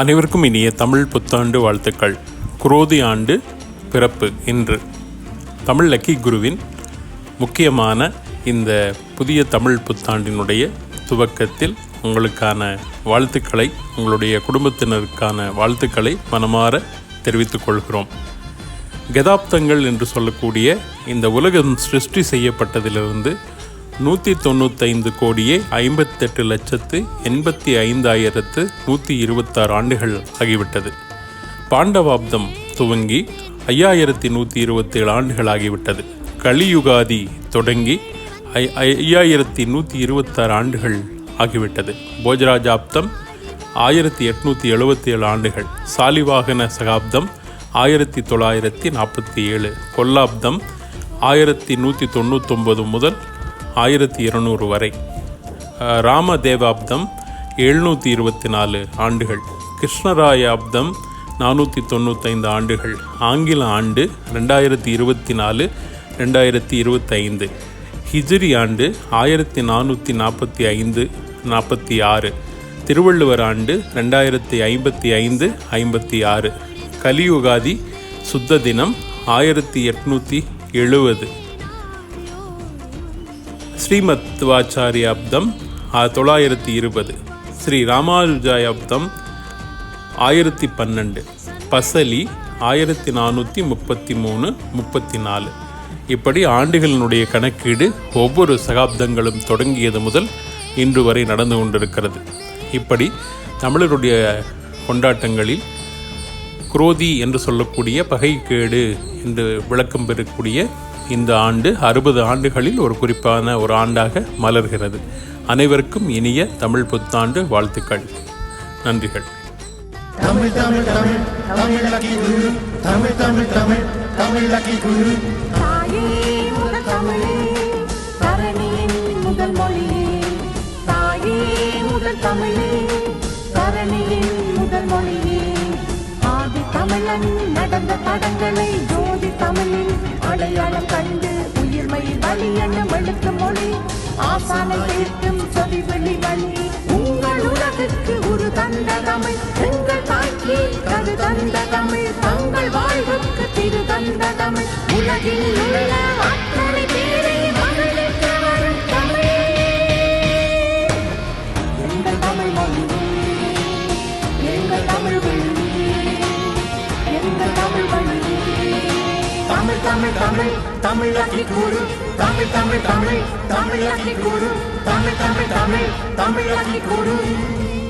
அனைவருக்கும் இனிய தமிழ் புத்தாண்டு வாழ்த்துக்கள். குரோதி ஆண்டு பிறப்பு இன்று. தமிழ் லக்கி குருவின் முக்கியமான இந்த புதிய தமிழ் புத்தாண்டினுடைய துவக்கத்தில் உங்களுக்கான வாழ்த்துக்களை உங்களுடைய குடும்பத்தினருக்கான வாழ்த்துக்களை மனமாற தெரிவித்துக் கொள்கிறோம். கதாப்தங்கள் என்று சொல்லக்கூடிய இந்த உலகம் சிருஷ்டி செய்யப்பட்டதிலிருந்து நூற்றி தொண்ணூத்தைந்து கோடியே ஐம்பத்தெட்டு லட்சத்து எண்பத்தி ஐந்தாயிரத்து நூற்றி இருபத்தாறு ஆண்டுகள் ஆகிவிட்டது. பாண்டவாப்தம் துவங்கி ஐயாயிரத்தி நூற்றி இருபத்தேழு ஆண்டுகள் ஆகிவிட்டது. கலியுகாதி தொடங்கி ஐ ஐயாயிரத்தி நூற்றி இருபத்தாறு ஆண்டுகள் ஆகிவிட்டது. போஜராஜாப்தம் ஆயிரத்தி எட்நூற்றி எழுபத்தி ஏழு ஆண்டுகள். சாலிவாகன சகாப்தம் ஆயிரத்தி தொள்ளாயிரத்தி நாற்பத்தி ஏழு கொல்லாப்தம் ஆயிரத்தி நூற்றி தொண்ணூத்தொம்பது முதல் ஆயிரத்தி இருநூறு வரை. ராமதேவாப்தம் எழுநூற்றி இருபத்தி நாலு ஆண்டுகள். கிருஷ்ணராயாப்தம் நானூற்றி தொண்ணூத்தைந்து ஆண்டுகள். ஆங்கில ஆண்டு ரெண்டாயிரத்தி இருபத்தி நாலு ரெண்டாயிரத்தி இருபத்தைந்து ஹிஜ்ரி ஆண்டு ஆயிரத்தி நானூற்றி நாற்பத்தி ஐந்து நாற்பத்தி ஆறு. திருவள்ளுவர் ஆண்டு ரெண்டாயிரத்தி ஐம்பத்தி ஐந்து ஐம்பத்தி ஆறு. கலியுகாதி சுத்த தினம் ஆயிரத்தி எட்நூற்றி எழுபது ஸ்ரீமத்வாச்சாரியாப்தம் தொள்ளாயிரத்தி இருபது. ஸ்ரீ ராமானுஜாயாப்தம் ஆயிரத்தி பன்னெண்டு. பசலி ஆயிரத்தி நானூற்றி முப்பத்தி மூணு முப்பத்தி நாலு. இப்படி ஆண்டுகளினுடைய கணக்கீடு ஒவ்வொரு சகாப்தங்களும் தொடங்கியது முதல் இன்று வரை நடந்து கொண்டிருக்கிறது. இப்படி தமிழருடைய கொண்டாட்டங்களில் குரோதி என்று சொல்லக்கூடிய பகைக்கேடு என்று விளக்கம் பெறக்கூடிய இந்த ஆண்டு அறுபது ஆண்டுகளில் ஒரு குறிப்பான ஒரு ஆண்டாக மலர்கிறது. அனைவருக்கும் இனிய தமிழ் புத்தாண்டு வாழ்த்துக்கள். நன்றிகள். Tamil Tamil Tamil Tamil lucky Guru Tamil Tamil Tamil Tamil lucky Guru. தாயே முதல் மொழியே தாயே முதல் தமிழே தரணியின் முதல் மொழியே ஆதி தமிழன் நடந்த தடங்களை ஜோதி தமிழில் அடையாளம் ஆசானை கேட்கும் சொதி வெளி வழி. உங்கள் உலகிற்கு ஒரு தந்த தமிழ் எங்கள் தாய்க்கு கரு தந்த தமிழ் தங்கள் வாழ்வுக்கு திரு தந்த தமிழ் உலகில் உள்ள தமிழ் தமிழ் தமிழ் கூறு. தமிழ் தமிழ் தமிழ் தமிழ் கூறு. தமிழ் தமிழ் தமிழ் தமிழ் கூறு.